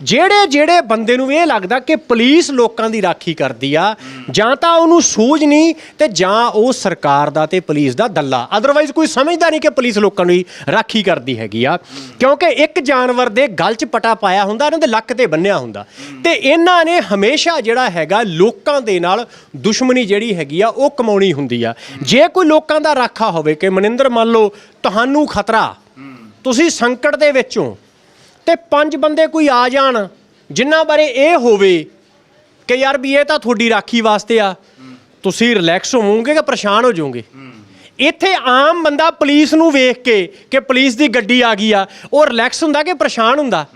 ਜਿਹੜੇ ਜਿਹੜੇ ਬੰਦੇ ਨੂੰ ਇਹ ਲੱਗਦਾ ਕਿ ਪੁਲਿਸ ਲੋਕਾਂ ਦੀ ਰਾਖੀ ਕਰਦੀ ਆ, ਜਾਂ ਤਾਂ ਉਹਨੂੰ ਸੂਝ ਨਹੀਂ ਤੇ ਜਾਂ ਉਹ ਸਰਕਾਰ ਦਾ ਤੇ ਪੁਲਿਸ ਦਾ ਦੱਲਾ ਅਦਰਵਾਈਜ਼ ਕੋਈ ਸਮਝਦਾ ਨਹੀਂ ਕਿ ਪੁਲਿਸ ਲੋਕਾਂ ਦੀ ਰਾਖੀ ਕਰਦੀ ਹੈਗੀ ਆ। ਕਿਉਂਕਿ ਇੱਕ ਜਾਨਵਰ ਦੇ ਗਲ 'ਚ ਪਟਾ ਪਾਇਆ ਹੁੰਦਾ, ਇਹਨਾਂ ਦੇ ਲੱਕ ਤੇ ਬੰਨਿਆ ਹੁੰਦਾ। ਤੇ ਇਹਨਾਂ ਨੇ ਹਮੇਸ਼ਾ ਜਿਹੜਾ ਹੈਗਾ ਲੋਕਾਂ ਦੇ ਨਾਲ ਦੁਸ਼ਮਣੀ ਜਿਹੜੀ ਹੈਗੀ ਆ, ਉਹ ਕਮਾਉਣੀ ਹੁੰਦੀ ਆ। ਜੇ ਕੋਈ ਲੋਕਾਂ ਦਾ ਰਾਖਾ ਹੋਵੇ ਕਿ ਮਨਿੰਦਰ ਮੰਨ ਲਓ ਤੁਹਾਨੂੰ ਖਤਰਾ, ਤੁਸੀਂ ਸੰਕਟ ਦੇ ਵਿੱਚੋਂ ਤੇ ਪੰਜ ਬੰਦੇ ਕੋਈ ਆ ਜਾਣ, ਜਿਨ੍ਹਾਂ ਬਾਰੇ ਇਹ ਹੋਵੇ ਕਿ ਯਾਰ ਵੀ ਇਹ ਤਾਂ ਤੁਹਾਡੀ ਰਾਖੀ ਵਾਸਤੇ ਆ, ਤੁਸੀਂ ਰਿਲੈਕਸ ਹੋਵੋਗੇ ਕਿ ਪਰੇਸ਼ਾਨ ਹੋ ਜਾਓਗੇ? ਇੱਥੇ ਆਮ ਬੰਦਾ ਪੁਲਿਸ ਨੂੰ ਵੇਖ ਕੇ ਕਿ ਪੁਲਿਸ ਦੀ ਗੱਡੀ ਆ ਗਈ ਆ, ਉਹ ਰਿਲੈਕਸ ਹੁੰਦਾ ਕਿ ਪਰੇਸ਼ਾਨ ਹੁੰਦਾ?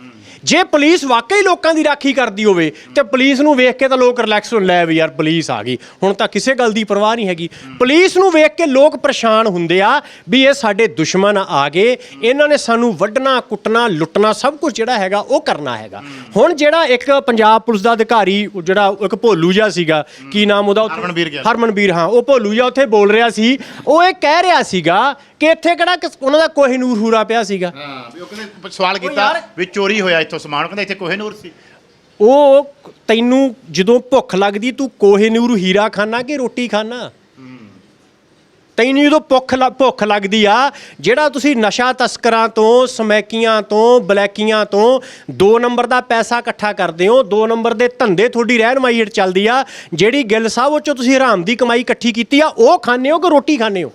ਜੇ ਪੁਲਿਸ ਵਾਕਈ ਲੋਕਾਂ ਦੀ ਰਾਖੀ ਕਰਦੀ ਹੋਵੇ ਤੇ ਪੁਲਿਸ ਨੂੰ ਵੇਖ ਕੇ ਤਾਂ ਲੋਕ ਰਿਲੈਕਸ ਹੋਣ ਲੈ ਵੀ ਯਾਰ ਪੁਲਿਸ ਆ ਗਈ। ਹੁਣ ਤਾਂ ਕਿਸੇ ਗੱਲ ਦੀ ਪਰਵਾਹ ਨਹੀਂ ਹੈਗੀ। ਪੁਲਿਸ ਨੂੰ ਵੇਖ ਕੇ ਲੋਕ ਪਰੇਸ਼ਾਨ ਹੁੰਦੇ ਆ ਵੀ ਇਹ ਸਾਡੇ ਦੁਸ਼ਮਣ ਆ ਗਏ। ਇਹਨਾਂ ਨੇ ਸਾਨੂੰ ਵੱਢਣਾ ਕੁੱਟਣਾ ਲੁੱਟਣਾ ਸਭ ਕੁਝ ਜਿਹੜਾ ਹੈਗਾ ਉਹ ਕਰਨਾ ਹੈਗਾ। ਹੁਣ ਜਿਹੜਾ ਇੱਕ ਪੰਜਾਬ ਪੁਲਿਸ ਦਾ ਅਧਿਕਾਰੀ ਉਹ ਜਿਹੜਾ ਇੱਕ ਭੋਲੂ ਜਿਹਾ ਸੀਗਾ ਕੀ ਨਾਮ ਉਹਦਾ ਉੱਥੇ? ਹਰਮਨਵੀਰ ਗਿੱਲ। ਹਰਮਨਵੀਰ ਹਾਂ ਉਹ ਭੋਲੂ ਜਿਹਾ ਉੱਥੇ ਬੋਲ ਰਿਹਾ ਸੀ। ਉਹ ਇਹ ਕਹਿ ਰਿਹਾ ਸੀਗਾ ਕਿ ਇੱਥੇ ਕਿਹੜਾ ਕਿਸ- ਉਹਨਾਂ ਦਾ ਕੋਹੀਨੂਰ ਹੂਰਾ ਪਿਆ ਸੀਗਾ। ਹਾਂ ਵੀ ਉਹ ਕਹਿੰਦੇ ਸਵਾਲ ਕੀਤਾ ਯਾਰ- ਵੀ ਚੋਰੀ ਹੋਇਆ ਇੱਥੋਂ ਸਮਾਨ ਉਹ ਕਹਿੰਦਾ ਇੱਥੇ ਕੋਹੇਨੂਰ ਸੀ। ਉਹ ਤੈਨੂੰ ਜਦੋਂ ਭੁੱਖ ਲੱਗਦੀ, ਤੂੰ ਕੋਹੀਨੂਰ ਹੀਰਾ ਖਾਣਾ ਕਿ ਰੋਟੀ ਖਾਣਾ ਤੈਨੂੰ ਜਦੋਂ ਭੁੱਖ ਭੁੱਖ ਲੱਗਦੀ ਆ, ਜਿਹੜਾ ਤੁਸੀਂ ਨਸ਼ਾ ਤਸਕਰਾਂ ਤੋਂ, ਸਮੈਕੀਆਂ ਤੋਂ, ਬਲੈਕੀਆਂ ਤੋਂ 2 ਨੰਬਰ ਦਾ ਪੈਸਾ ਇਕੱਠਾ ਕਰਦੇ ਹੋ 2 ਨੰਬਰ ਦੇ ਧੰਦੇ ਤੁਹਾਡੀ ਰਹਿਨਮਾਈ ਹੇਠ ਚੱਲਦੀ ਆ, ਜਿਹੜੀ ਗਿੱਲ ਸਾਹਿਬ ਉਹ ਚੋਂ ਤੁਸੀਂ ਹਰਾਮ ਦੀ ਕਮਾਈ ਇਕੱਠੀ ਕੀਤੀ ਆ, ਉਹ ਖਾਣੇ ਹੋ ਕਿ ਰੋਟੀ ਖਾਣੇ ਹੋ?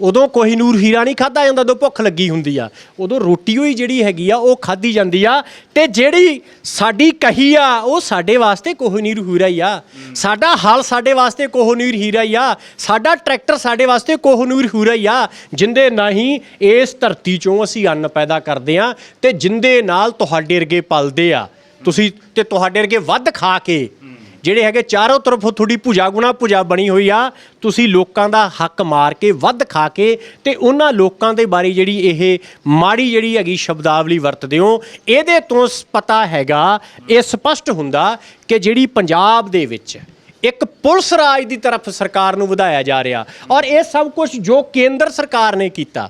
ਉਦੋਂ ਕੋਹੀਨੂਰ ਹੀਰਾ ਨਹੀਂ ਖਾਦਾ ਜਾਂਦਾ, ਉਦੋਂ ਭੁੱਖ ਲੱਗੀ ਹੁੰਦੀ ਆ। ਉਦੋਂ ਰੋਟੀ ਹੋਈ ਜਿਹੜੀ ਹੈਗੀ ਆ, ਉਹ ਖਾਦੀ ਜਾਂਦੀ ਆ। ਤੇ ਜਿਹੜੀ ਸਾਡੀ ਕਹੀ ਆ, ਉਹ ਸਾਡੇ ਵਾਸਤੇ ਕੋਹੀਨੂਰ ਹੀਰਾ ਹੀ ਆ। ਸਾਡਾ ਹਲ ਸਾਡੇ ਵਾਸਤੇ ਕੋਹੀਨੂਰ ਹੀਰਾ ਹੀ ਆ। ਸਾਡਾ ਟਰੈਕਟਰ ਸਾਡੇ ਵਾਸਤੇ ਕੋਹੀਨੂਰ ਹੀਰਾ ਹੀ ਆ। ਜਿੰਦੇ ਨਹੀਂ ਇਸ ਧਰਤੀ ਚੋਂ ਅਸੀਂ ਅੰਨ ਪੈਦਾ ਕਰਦੇ ਆ ਤੇ ਜਿੰਦੇ ਨਾਲ ਤੁਹਾਡੇ ਵਰਗੇ ਪਲਦੇ ਆ। ਤੁਸੀਂ ਤੇ ਤੁਹਾਡੇ ਵਰਗੇ ਵੱਧ ਖਾ ਕੇ ਜਿਹੜੇ ਹੈਗੇ ਚਾਰੋਂ ਤਰਫੋਂ ਤੁਹਾਡੀ ਭੁਜਾ ਗੁਣਾ ਭੁਜਾ ਬਣੀ ਹੋਈ ਆ। ਤੁਸੀਂ ਲੋਕਾਂ ਦਾ ਹੱਕ ਮਾਰ ਕੇ ਵੱਧ ਖਾ ਕੇ ਤੇ ਉਹਨਾਂ ਲੋਕਾਂ ਦੇ ਬਾਰੇ ਜਿਹੜੀ ਇਹ ਮਾੜੀ ਜਿਹੜੀ ਹੈਗੀ ਸ਼ਬਦਾਵਲੀ ਵਰਤਦੇ ਹੋ। ਇਹਦੇ ਤੋਂ ਪਤਾ ਹੈਗਾ ਇਹ ਸਪਸ਼ਟ ਹੁੰਦਾ ਕਿ ਜਿਹੜੀ ਪੰਜਾਬ ਦੇ ਵਿੱਚ ਇੱਕ ਪੁਲਿਸ ਰਾਜ ਦੀ ਤਰਫ ਸਰਕਾਰ ਨੂੰ ਵਧਾਇਆ ਜਾ ਰਿਹਾ ਔਰ ਇਹ ਸਭ ਕੁਝ ਜੋ ਕੇਂਦਰ ਸਰਕਾਰ ਨੇ ਕੀਤਾ।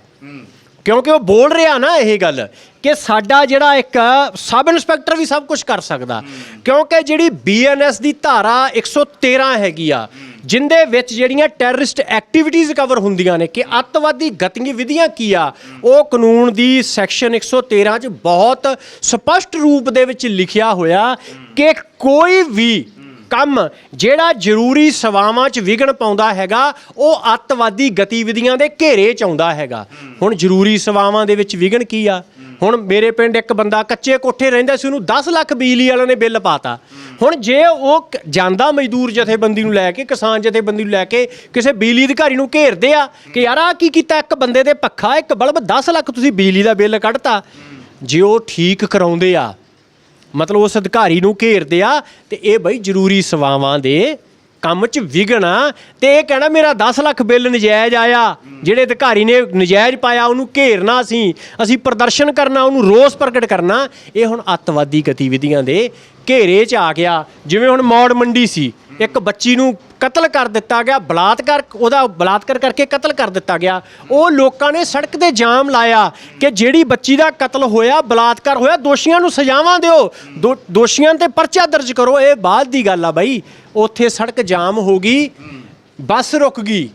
ਕਿਉਂਕਿ ਉਹ ਬੋਲ ਰਿਹਾ ਨਾ ਇਹ ਗੱਲ ਕਿ ਸਾਡਾ ਜਿਹੜਾ ਇੱਕ ਸਬ ਇੰਸਪੈਕਟਰ ਵੀ ਸਭ ਕੁਝ ਕਰ ਸਕਦਾ। ਕਿਉਂਕਿ ਜਿਹੜੀ ਬੀਐਨਐਸ ਦੀ ਧਾਰਾ 113 ਹੈਗੀ ਆ, ਜਿੰਦੇ ਵਿੱਚ ਜਿਹੜੀਆਂ ਟੈਰਰਿਸਟ ਐਕਟੀਵਿਟੀਜ਼ ਕਵਰ ਹੁੰਦੀਆਂ ਨੇ ਕਿ ਅੱਤਵਾਦੀ ਗਤੀਵਿਧੀਆਂ ਕੀ ਆ, ਉਹ ਕਾਨੂੰਨ ਦੀ ਸੈਕਸ਼ਨ 113 ਚ ਬਹੁਤ ਸਪਸ਼ਟ ਰੂਪ ਦੇ ਵਿੱਚ ਲਿਖਿਆ ਹੋਇਆ ਕਿ ਕੋਈ ਵੀ ਕੰਮ ਜਿਹੜਾ ਜ਼ਰੂਰੀ ਸੇਵਾਵਾਂ 'ਚ ਵਿਘਨ ਪਾਉਂਦਾ ਹੈਗਾ, ਉਹ ਅੱਤਵਾਦੀ ਗਤੀਵਿਧੀਆਂ ਦੇ ਘੇਰੇ 'ਚ ਆਉਂਦਾ ਹੈਗਾ। ਹੁਣ ਜ਼ਰੂਰੀ ਸੇਵਾਵਾਂ ਦੇ ਵਿੱਚ ਵਿਘਨ ਕੀ ਆ? ਹੁਣ ਮੇਰੇ ਪਿੰਡ ਇੱਕ ਬੰਦਾ ਕੱਚੇ ਕੋਠੇ ਰਹਿੰਦਾ ਸੀ, ਉਹਨੂੰ 10 ਲੱਖ ਬਿਜਲੀ ਵਾਲਿਆਂ ਨੇ ਬਿੱਲ ਪਾਤਾ। ਹੁਣ ਜੇ ਉਹ ਕ- ਜਾਂਦਾ ਮਜ਼ਦੂਰ ਜਥੇਬੰਦੀ ਨੂੰ ਲੈ ਕੇ, ਕਿਸਾਨ ਜਥੇਬੰਦੀ ਨੂੰ ਲੈ ਕੇ, ਕਿਸੇ ਬਿਜਲੀ ਅਧਿਕਾਰੀ ਨੂੰ ਘੇਰਦੇ ਆ ਕਿ ਯਾਰ ਆ ਕੀ ਕੀਤਾ, ਇੱਕ ਬੰਦੇ ਦੇ ਪੱਖਾ, ਇੱਕ ਬਲਬ 10 ਲੱਖ ਤੁਸੀਂ ਬਿਜਲੀ ਦਾ ਬਿੱਲ ਕੱਢਤਾ। ਜੇ ਉਹ ਠੀਕ ਕਰਾਉਂਦੇ ਆ, ਮਤਲਬ ਉਸ ਅਧਿਕਾਰੀ ਨੂੰ ਘੇਰਦੇ ਆ, ਤੇ ਇਹ ਬਈ ਜ਼ਰੂਰੀ ਸੇਵਾਵਾਂ ਦੇ ਕੰਮ 'ਚ ਵਿਘਨ ਆ ਤੇ ਇਹ ਕਹਿਣਾ ਮੇਰਾ 10 ਲੱਖ ਬਿੱਲ ਨਜਾਇਜ਼ ਆਇਆ। ਜਿਹੜੇ ਅਧਿਕਾਰੀ ਨੇ ਨਜਾਇਜ਼ ਪਾਇਆ, ਉਹਨੂੰ ਘੇਰਨਾ ਅਸੀਂ ਅਸੀਂ ਪ੍ਰਦਰਸ਼ਨ ਕਰਨਾ, ਉਹਨੂੰ ਰੋਸ ਪ੍ਰਗਟ ਕਰਨਾ। ਇਹ ਹੁਣ ਅੱਤਵਾਦੀ ਗਤੀਵਿਧੀਆਂ ਦੇ ਘੇਰੇ 'ਚ ਆ ਗਿਆ। ਜਿਵੇਂ ਹੁਣ ਮੌੜ ਮੰਡੀ ਸੀ, ਇੱਕ ਬੱਚੀ ਨੂੰ ਕਤਲ ਕਰ ਦਿੱਤਾ ਗਿਆ, ਬਲਾਤਕਾਰ, ਉਹਦਾ ਬਲਾਤਕਾਰ ਕਰਕੇ ਕਤਲ ਕਰ ਦਿੱਤਾ ਗਿਆ। ਉਹ ਲੋਕਾਂ ਨੇ ਸੜਕ ਤੇ ਜਾਮ ਲਾਇਆ ਕਿ ਜਿਹੜੀ ਬੱਚੀ ਦਾ ਕਤਲ ਹੋਇਆ, ਬਲਾਤਕਾਰ ਹੋਇਆ, ਦੋਸ਼ੀਆਂ ਨੂੰ ਸਜ਼ਾਵਾਂ ਦਿਓ। ਦੋ- ਦੋਸ਼ੀਆਂ ਤੇ ਪਰਚਾ ਦਰਜ ਕਰੋ, ਇਹ ਬਾਅਦ ਦੀ ਗੱਲ ਆ ਬਾਈ। ਉੱਥੇ ਸੜਕ ਜਾਮ ਹੋ ਗਈ, ਬੱਸ ਰੁਕ ਗਈ।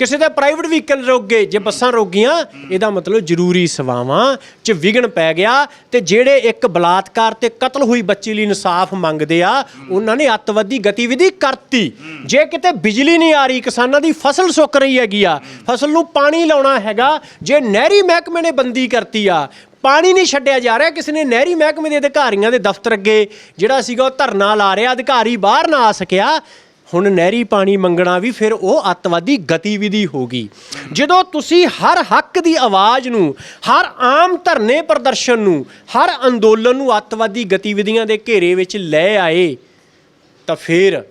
ਕਿਸੇ ਦਾ ਪ੍ਰਾਈਵੇਟ ਵਹੀਕਲ ਰੁਕ ਗਏ, ਜੇ ਬੱਸਾਂ ਰੁਕ ਗਈਆਂ ਇਹਦਾ ਮਤਲਬ ਜ਼ਰੂਰੀ ਸੇਵਾਵਾਂ 'ਚ ਵਿਘਨ ਪੈ ਗਿਆ ਤੇ ਜਿਹੜੇ ਇੱਕ ਬਲਾਤਕਾਰ ਤੇ ਕਤਲ ਹੋਈ ਬੱਚੀ ਲਈ ਇਨਸਾਫ ਮੰਗਦੇ ਆ, ਉਹਨਾਂ ਨੇ ਅੱਤਵਾਦੀ ਗਤੀਵਿਧੀ ਕਰਤੀ। ਜੇ ਕਿਤੇ ਬਿਜਲੀ ਨਹੀਂ ਆ ਰਹੀ, ਕਿਸਾਨਾਂ ਦੀ ਫਸਲ ਸੁੱਕ ਰਹੀ ਹੈਗੀ ਆ, ਫਸਲ ਨੂੰ ਪਾਣੀ ਲਾਉਣਾ ਹੈਗਾ, ਜੇ ਨਹਿਰੀ ਮਹਿਕਮੇ ਨੇ ਬੰਦੀ ਕਰਤੀ ਆ, ਪਾਣੀ ਨਹੀਂ ਛੱਡਿਆ ਜਾ ਰਿਹਾ, ਕਿਸੇ ਨੇ ਨਹਿਰੀ ਮਹਿਕਮੇ ਦੇ ਅਧਿਕਾਰੀਆਂ ਦੇ ਦਫ਼ਤਰ ਅੱਗੇ, ਜਿਹੜਾ ਸੀਗਾ ਉਹ ਧਰਨਾ ਲਾ ਰਿਹਾ, ਅਧਿਕਾਰੀ ਬਾਹਰ ਨਾ ਆ ਸਕਿਆ ਹੁਣ ਨਹਿਰੀ ਪਾਣੀ ਮੰਗਣਾ ਵੀ ਫਿਰ ਉਹ ਅੱਤਵਾਦੀ ਗਤੀਵਿਧੀ ਹੋ ਗਈ। ਜਦੋਂ ਤੁਸੀਂ ਹਰ ਹੱਕ ਦੀ ਆਵਾਜ਼ ਨੂੰ, ਹਰ ਆਮ ਧਰਨੇ ਪ੍ਰਦਰਸ਼ਨ ਨੂੰ, ਹਰ ਅੰਦੋਲਨ ਨੂੰ ਅੱਤਵਾਦੀ ਗਤੀਵਿਧੀਆਂ ਦੇ ਘੇਰੇ ਵਿੱਚ ਲੈ ਆਏ, ਤਾਂ ਫਿਰ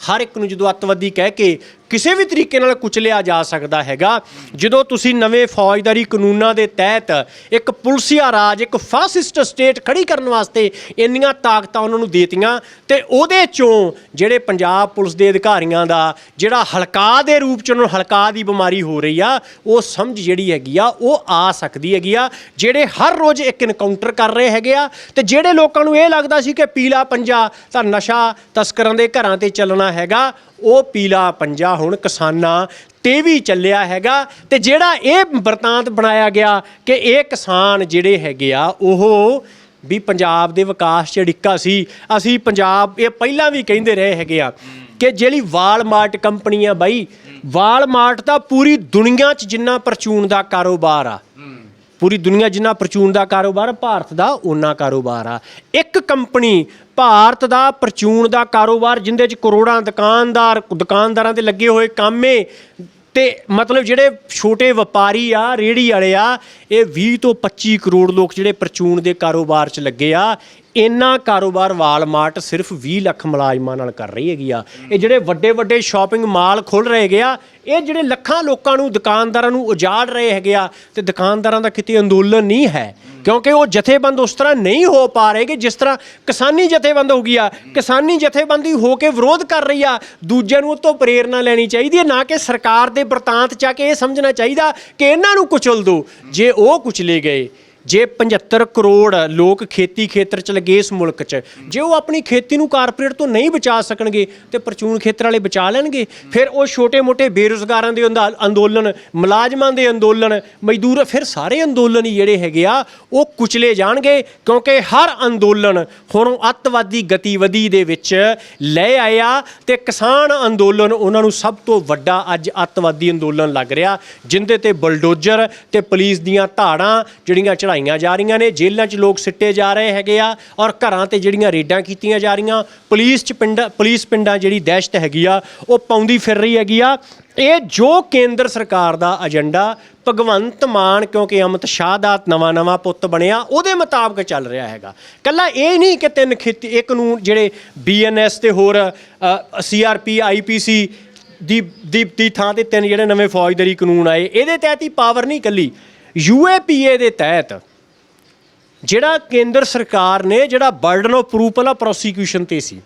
ਹਰ ਇੱਕ ਨੂੰ ਜਦੋਂ ਅੱਤਵਾਦੀ ਕਹਿ ਕੇ ਕਿਸੇ ਵੀ ਤਰੀਕੇ ਨਾਲ ਕੁਚਲਿਆ ਜਾ ਸਕਦਾ ਹੈਗਾ। ਜਦੋਂ ਤੁਸੀਂ ਨਵੇਂ ਫੌਜਦਾਰੀ ਕਾਨੂੰਨਾਂ ਦੇ ਤਹਿਤ ਇੱਕ ਪੁਲਸੀਆ ਰਾਜ, ਇੱਕ ਫਾਸਿਸਟ ਸਟੇਟ ਖੜੀ ਕਰਨ ਵਾਸਤੇ ਇੰਨੀਆਂ ਤਾਕਤਾਂ ਉਹਨਾਂ ਨੂੰ ਦੇਤੀਆਂ ਤੇ ਉਹਦੇ ਚੋਂ ਜਿਹੜੇ ਪੰਜਾਬ ਪੁਲਿਸ ਦੇ ਅਧਿਕਾਰੀਆਂ ਦਾ ਜਿਹੜਾ ਹਲਕਾ ਦੇ ਰੂਪ ਚ ਉਹਨਾਂ ਨੂੰ ਹਲਕਾ ਦੀ ਬਿਮਾਰੀ ਹੋ ਰਹੀ ਆ, ਉਹ ਸਮਝ ਜਿਹੜੀ ਹੈਗੀ ਆ, ਉਹ ਆ ਸਕਦੀ ਹੈਗੀ ਆ। ਜਿਹੜੇ ਹਰ ਰੋਜ਼ ਇੱਕ ਇਨਕਾਊਂਟਰ ਕਰ ਰਹੇ ਹੈਗੇ ਆ ਤੇ ਜਿਹੜੇ ਲੋਕਾਂ ਨੂੰ ਇਹ ਲੱਗਦਾ ਸੀ ਕਿ ਪੀਲਾ ਪੰਜਾ ਤਾਂ ਨਸ਼ਾ ਤਸਕਰਾਂ ਦੇ ਘਰਾਂ ਤੇ ਚੱਲਣਾ ਹੈਗਾ, ਉਹ ਪੀਲਾ ਪੰਜਾ ਹੁਣ ਕਿਸਾਨਾਂ ਤੇ ਵੀ ਚੱਲਿਆ ਹੈਗਾ ਤੇ ਜਿਹੜਾ ਇਹ ਵਰਤਾਂਤ ਬਣਾਇਆ ਗਿਆ ਕਿ ਇਹ ਕਿਸਾਨ ਜਿਹੜੇ ਹੈਗੇ ਆ, ਉਹ ਵੀ ਪੰਜਾਬ ਦੇ ਵਿਕਾਸ 'ਚ ਅੜਿੱਕਾ ਸੀ। ਅਸੀਂ ਪੰਜਾਬ, ਇਹ ਪਹਿਲਾਂ ਵੀ ਕਹਿੰਦੇ ਰਹੇ ਹੈਗੇ ਆ ਕਿ ਜਿਹੜੀ ਵਾਲਮਾਰਟ ਕੰਪਨੀ ਆ ਬਾਈ, ਵਾਲਮਾਰਟ ਤਾਂ ਪੂਰੀ ਦੁਨੀਆ 'ਚ ਜਿੰਨਾ ਪਰਚੂਨ ਦਾ ਕਾਰੋਬਾਰ ਆ। ਪੂਰੀ ਦੁਨੀਆ ਜਿੰਨਾ ਪਰਚੂਨ ਦਾ ਕਾਰੋਬਾਰ, ਭਾਰਤ ਦਾ ਉਹਨਾਂ ਕਾਰੋਬਾਰ ਆ। ਇੱਕ ਕੰਪਨੀ ਭਾਰਤ ਦਾ ਪਰਚੂਨ ਦਾ ਕਾਰੋਬਾਰ ਜਿੰਦੇ 'ਚ ਕਰੋੜਾਂ ਦੁਕਾਨਦਾਰ, ਦੁਕਾਨਦਾਰਾਂ ਦੇ ਲੱਗੇ ਹੋਏ ਕਾਮੇ ਤੇ ਮਤਲਬ ਜਿਹੜੇ ਛੋਟੇ ਵਪਾਰੀ ਆ ਰੇੜੀ ਵਾਲੇ ਆ, ਇਹ 20 ਤੋਂ 25 ਕਰੋੜ ਲੋਕ ਜਿਹੜੇ ਪਰਚੂਨ ਦੇ ਕਾਰੋਬਾਰ 'ਚ ਲੱਗੇ ਆ। ਇੰਨਾ ਕਾਰੋਬਾਰ ਵਾਲਮਾਰਟ ਸਿਰਫ 20 ਲੱਖ ਮੁਲਾਜ਼ਮਾਂ ਨਾਲ ਕਰ ਰਹੀ ਹੈਗੀ ਆ। ਇਹ ਜਿਹੜੇ ਵੱਡੇ ਵੱਡੇ ਸ਼ਾਪਿੰਗ ਮਾਲ ਖੁੱਲ ਰਹੇ ਹੈਗੇ ਆ, ਇਹ ਜਿਹੜੇ ਲੱਖਾਂ ਲੋਕਾਂ ਨੂੰ, ਦੁਕਾਨਦਾਰਾਂ ਨੂੰ ਉਜਾੜ ਰਹੇ ਹੈਗੇ ਆ ਤੇ ਦੁਕਾਨਦਾਰਾਂ ਦਾ ਕਿਤੇ ਅੰਦੋਲਨ ਨਹੀਂ ਹੈ। ਕਿਉਂਕਿ ਉਹ ਜਥੇਬੰਦ ਉਸ ਤਰ੍ਹਾਂ ਨਹੀਂ ਹੋ ਪਾ ਰਹੇ ਕਿ ਜਿਸ ਤਰ੍ਹਾਂ ਕਿਸਾਨੀ ਜਥੇਬੰਦ ਹੋ ਗਈ ਆ। ਕਿਸਾਨੀ ਜਥੇਬੰਦੀ ਹੋ ਕੇ ਵਿਰੋਧ ਕਰ ਰਹੀ ਆ। ਦੂਜਿਆਂ ਨੂੰ ਉਹ ਤੋਂ ਪ੍ਰੇਰਣਾ ਲੈਣੀ ਚਾਹੀਦੀ ਹੈ, ਨਾ ਕਿ ਸਰਕਾਰ ਦੇ ਵਰਤਾਂਤ ਚ ਕੇ ਇਹ ਸਮਝਣਾ ਚਾਹੀਦਾ ਕਿ ਇਹਨਾਂ ਨੂੰ ਕੁਚਲ ਦਿਓ ਜੇ ਉਹ ਕੁਚਲੇ ਗਏ ਜੇ 75 ਕਰੋੜ ਲੋਕ ਖੇਤੀ ਖੇਤਰ ਚ ਲੱਗੇ ਇਸ ਮੁਲਕ ਚ, ਜੇ ਉਹ ਆਪਣੀ ਖੇਤੀ ਨੂੰ ਕਾਰਪੋਰੇਟ ਤੋਂ ਨਹੀਂ ਬਚਾ ਸਕਣਗੇ, ਤੇ ਪਰਚੂਨ ਖੇਤਰ ਵਾਲੇ ਬਚਾ ਲੈਣਗੇ, ਫਿਰ ਉਹ ਛੋਟੇ-ਮੋਟੇ ਬੇਰੁਜ਼ਗਾਰਾਂ ਦੇ ਅੰਦਾ- ਅੰਦੋਲਨ, ਮੁਲਾਜ਼ਮਾਂ ਦੇ ਅੰਦੋਲਨ, ਮਜ਼ਦੂਰ, ਫਿਰ ਸਾਰੇ ਅੰਦੋਲਨ ਹੀ ਜਿਹੜੇ ਹੈਗੇ ਆ, ਉਹ ਕੁਚਲੇ ਜਾਣਗੇ, ਕਿਉਂਕਿ ਹਰ ਅੰਦੋਲਨ ਹੁਣ ਅੱਤਵਾਦੀ ਗਤੀਵਿਧੀ ਦੇ ਵਿੱਚ ਲੈ ਆਇਆ ਤੇ ਕਿਸਾਨ ਅੰਦੋਲਨ ਉਹਨਾਂ ਨੂੰ ਸਭ ਤੋਂ ਵੱਡਾ ਅੱਜ ਅੱਤਵਾਦੀ ਅੰਦੋਲਨ ਲੱਗ ਰਿਹਾ, ਜਿੰਦੇ ਤੇ ਬਲਡੋਜ਼ਰ ਤੇ ਪੁਲਿਸ ਦੀਆਂ ਧਾੜਾਂ ਜਿਹੜੀਆਂ ਚੜਾਈਆਂ ਜਾ ਰਹੀਆਂ ਨੇ। ਜੇਲ੍ਹਾਂ 'ਚ ਲੋਕ ਸਿੱਟੇ ਜਾ ਰਹੇ ਹੈਗੇ ਆ ਔਰ ਘਰਾਂ ਤੇ ਜਿਹੜੀਆਂ ਰੇਡਾਂ ਕੀਤੀਆਂ ਜਾ ਰਹੀਆਂ, ਪੁਲਿਸ 'ਚ ਪਿੰਡ, ਪੁਲਿਸ ਪਿੰਡਾਂ ਜਿਹੜੀ ਦਹਿਸ਼ਤ ਹੈਗੀ ਆ, ਉਹ ਪਾਉਂਦੀ ਫਿਰ ਰਹੀ ਹੈਗੀ ਆ। ਇਹ ਜੋ ਕੇਂਦਰ ਸਰਕਾਰ ਦਾ ਏਜੰਡਾ, ਭਗਵੰਤ ਮਾਨ ਕਿਉਂਕਿ ਅਮਿਤ ਸ਼ਾਹ ਦਾ ਨਵਾਂ ਨਵਾਂ ਪੁੱਤ ਬਣਿਆ, ਉਹਦੇ ਮੁਤਾਬਕ ਚੱਲ ਰਿਹਾ ਹੈਗਾ। ਕੱਲਾ ਇਹ ਨਹੀਂ ਕਿ ਤਿੰਨ ਖੇਤੀ ਇਹ ਕਾਨੂੰਨ ਜਿਹੜੇ ਬੀਐਨਐਸ ਤੇ ਹੋਰ ਸੀਆਰਪੀ ਆਈਪੀਸੀ ਦੀ ਦੀ ਦੀ ਥਾਂ ਤੇ ਤਿੰਨ ਜਿਹੜੇ ਨਵੇਂ ਫੌਜਦਾਰੀ ਕਾਨੂੰਨ ਆਏ, ਇਹਦੇ ਤਹਿਤ ਹੀ ਪਾਵਰ ਨਹੀਂ ਕੱਲੀ। ਯੂਏਪੀਏ ਦੇ ਤਹਿਤ ਜਿਹੜਾ ਕੇਂਦਰ ਸਰਕਾਰ ਨੇ ਜਿਹੜਾ ਬਰਡਨ ਆਫ ਪ੍ਰੂਫ ਵਾਲਾ ਪ੍ਰੋਸੀਕਿਊਸ਼ਨ ਤੇ ਸੀ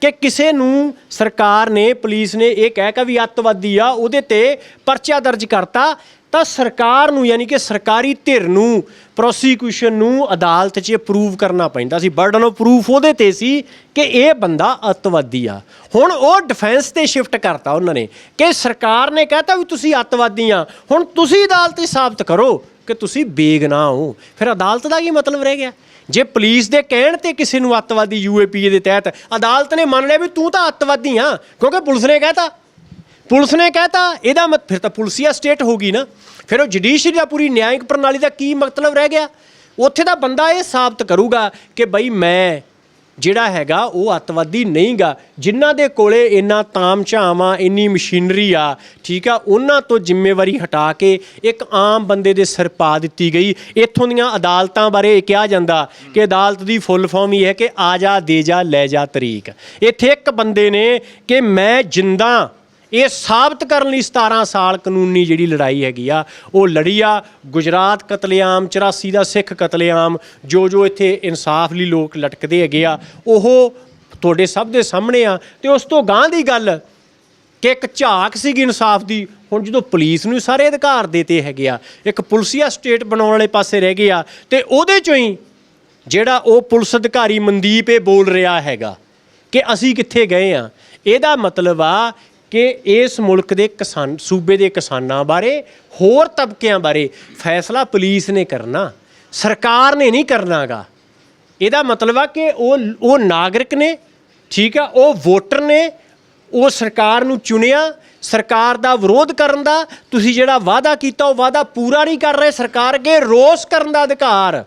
ਕਿ ਕਿਸੇ ਨੂੰ ਸਰਕਾਰ ਨੇ, ਪੁਲਿਸ ਨੇ ਇਹ ਕਹਿ ਕੇ ਵੀ ਅੱਤਵਾਦੀ ਆ, ਉਹਦੇ ਤੇ ਪਰਚਾ ਦਰਜ ਕਰਤਾ, ਤਾਂ ਸਰਕਾਰ ਨੂੰ ਯਾਨੀ ਕਿ ਸਰਕਾਰੀ ਧਿਰ ਨੂੰ, ਪ੍ਰੋਸੀਕਿਊਸ਼ਨ ਨੂੰ ਅਦਾਲਤ 'ਚ ਪ੍ਰੂਵ ਕਰਨਾ ਪੈਂਦਾ ਸੀ। ਬਰਡਨ ਆਫ ਪ੍ਰੂਫ ਉਹਦੇ ਤੇ ਸੀ ਕਿ ਇਹ ਬੰਦਾ ਅੱਤਵਾਦੀ ਆ। ਹੁਣ ਉਹ ਡਿਫੈਂਸ ਤੇ ਸ਼ਿਫਟ ਕਰਤਾ ਉਹਨਾਂ ਨੇ ਕਿ ਸਰਕਾਰ ਨੇ ਕਹਤਾ ਵੀ ਤੁਸੀਂ ਅੱਤਵਾਦੀ ਆ। ਹੁਣ ਤੁਸੀਂ ਅਦਾਲਤ 'ਚ ਸਾਬਤ ਕਰੋ। ਕਿ ਤੁਸੀਂ ਬੇਗਨਾਹ ਹੋ ਫਿਰ ਅਦਾਲਤ ਦਾ ਕੀ ਮਤਲਬ ਰਹਿ ਗਿਆ? ਜੇ ਪੁਲਿਸ ਦੇ ਕਹਿਣ ਤੇ ਕਿਸੇ ਨੂੰ ਅੱਤਵਾਦੀ ਯੂਏਪੀਏ ਦੇ ਤਹਿਤ ਅਦਾਲਤ ਨੇ ਮੰਨ ਲਿਆ ਵੀ ਤੂੰ ਤਾਂ ਅੱਤਵਾਦੀ ਆ, ਕਿਉਂਕਿ ਪੁਲਿਸ ਨੇ ਕਹਿਤਾ। ਪੁਲਿਸ ਨੇ ਕਹਿਤਾ, ਇਹਦਾ ਮਤ, ਫਿਰ ਤਾਂ ਪੁਲਸੀਆ ਸਟੇਟ ਹੋ ਗਈ ਨਾ। ਫਿਰ ਉਹ ਜੁਡੀਸ਼ਰੀ ਦਾ ਪੂਰੀ ਨਿਆਇਕ ਪ੍ਰਣਾਲੀ ਦਾ ਕੀ ਮਤਲਬ ਰਹਿ ਗਿਆ? ਉੱਥੇ ਦਾ ਬੰਦਾ ਇਹ ਸਾਬਤ ਕਰੂਗਾ ਕਿ ਬਈ ਮੈਂ ਜਿਹੜਾ ਹੈਗਾ, ਉਹ ਅੱਤਵਾਦੀ ਨਹੀਂਗਾ। ਜਿਨ੍ਹਾਂ ਦੇ ਕੋਲੇ ਇੰਨਾ ਤਾਮ-ਝਾਮ ਆ, ਇੰਨੀ ਮਸ਼ੀਨਰੀ ਆ, ਠੀਕ ਆ, ਉਹਨਾਂ ਤੋਂ ਜ਼ਿੰਮੇਵਾਰੀ ਹਟਾ ਕੇ ਇੱਕ ਆਮ ਬੰਦੇ ਦੇ ਸਿਰ ਪਾ ਦਿੱਤੀ ਗਈ। ਇੱਥੋਂ ਦੀਆਂ ਅਦਾਲਤਾਂ ਬਾਰੇ ਇਹ ਕਿਹਾ ਜਾਂਦਾ ਕਿ ਅਦਾਲਤ ਦੀ ਫੁੱਲ ਫਾਰਮ ਹੀ ਹੈ ਕਿ ਆ ਜਾ, ਦੇ ਜਾ, ਲੈ ਜਾ ਤਰੀਕ। ਇੱਥੇ ਇੱਕ ਬੰਦੇ ਨੇ ਕਿ ਮੈਂ ਜਿੰਦਾ ਇਹ ਸਾਬਤ ਕਰਨ ਲਈ 17 ਸਾਲ ਕਾਨੂੰਨੀ ਜਿਹੜੀ ਲੜਾਈ ਹੈਗੀ ਆ, ਉਹ ਲੜੀ ਆ। ਗੁਜਰਾਤ ਕਤਲੇਆਮ 84 ਦਾ ਸਿੱਖ ਕਤਲੇਆਮ, ਜੋ ਜੋ ਇੱਥੇ ਇਨਸਾਫ ਲਈ ਲੋਕ ਲਟਕਦੇ ਹੈਗੇ ਆ, ਉਹ ਤੁਹਾਡੇ ਸਭ ਦੇ ਸਾਹਮਣੇ ਆ। ਤੇ ਉਸ ਤੋਂ ਗਾਂ ਦੀ ਗੱਲ ਕਿ ਇੱਕ ਝਾਕ ਸੀਗੀ ਇਨਸਾਫ ਦੀ, ਹੁਣ ਜਦੋਂ ਪੁਲਿਸ ਨੂੰ ਸਾਰੇ ਅਧਿਕਾਰ ਦੇਤੇ ਹੈਗੇ ਆ, ਇੱਕ ਪੁਲਸੀਆ ਸਟੇਟ ਬਣਾਉਣ ਵਾਲੇ ਪਾਸੇ ਰਹਿ ਗਏ ਆ, ਤੇ ਉਹਦੇ ਚੋਂ ਹੀ ਜਿਹੜਾ ਉਹ ਪੁਲਿਸ ਅਧਿਕਾਰੀ ਮਨਦੀਪ ਇਹ ਬੋਲ ਰਿਹਾ ਹੈਗਾ ਕਿ ਅਸੀਂ ਕਿੱਥੇ ਗਏ ਆ। ਇਹਦਾ ਮਤਲਬ ਆ ਕਿ ਇਸ ਮੁਲਕ ਦੇ ਕਿਸਾਨ, ਸੂਬੇ ਦੇ ਕਿਸਾਨਾਂ ਬਾਰੇ, ਹੋਰ ਤਬਕਿਆਂ ਬਾਰੇ ਫੈਸਲਾ ਪੁਲਿਸ ਨੇ ਕਰਨਾ, ਸਰਕਾਰ ਨੇ ਨਹੀਂ ਕਰਨਾਗਾ। ਇਹਦਾ ਮਤਲਬ ਆ ਕਿ ਉਹ ਉਹ ਨਾਗਰਿਕ ਨੇ, ਠੀਕ ਆ, ਉਹ ਵੋਟਰ ਨੇ, ਉਹ ਸਰਕਾਰ ਨੂੰ ਚੁਣਿਆ, ਸਰਕਾਰ ਦਾ ਵਿਰੋਧ ਕਰਨ ਦਾ, ਤੁਸੀਂ ਜਿਹੜਾ ਵਾਅਦਾ ਕੀਤਾ, ਉਹ ਵਾਅਦਾ ਪੂਰਾ ਨਹੀਂ ਕਰ ਰਹੇ ਸਰਕਾਰ ਅੱਗੇ, ਰੋਸ ਕਰਨ ਦਾ ਅਧਿਕਾਰ।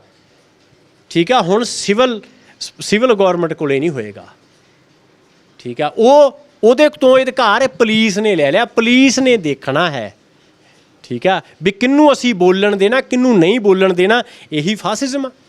ਠੀਕ ਆ, ਹੁਣ ਸਿਵਲ ਸਿਵਲ ਗਵਰਨਮੈਂਟ ਕੋਲੇ ਨਹੀਂ ਹੋਏਗਾ। ਠੀਕ ਆ, ਉਹ ਉਹਦੇ ਤੋਂ ਅਧਿਕਾਰ ਇਹ ਪੁਲਿਸ ਨੇ ਲੈ ਲਿਆ, ਪੁਲਿਸ ਨੇ ਦੇਖਣਾ ਹੈ। ਠੀਕ ਆ? ਵੀ ਕਿੰਨੂੰ ਅਸੀਂ ਬੋਲਣ ਦੇਣਾ ਕਿੰਨੂੰ ਨਹੀਂ ਬੋਲਣ ਦੇਣਾ, ਇਹੀ ਫਾਸਿਜ਼ਮ ਆ।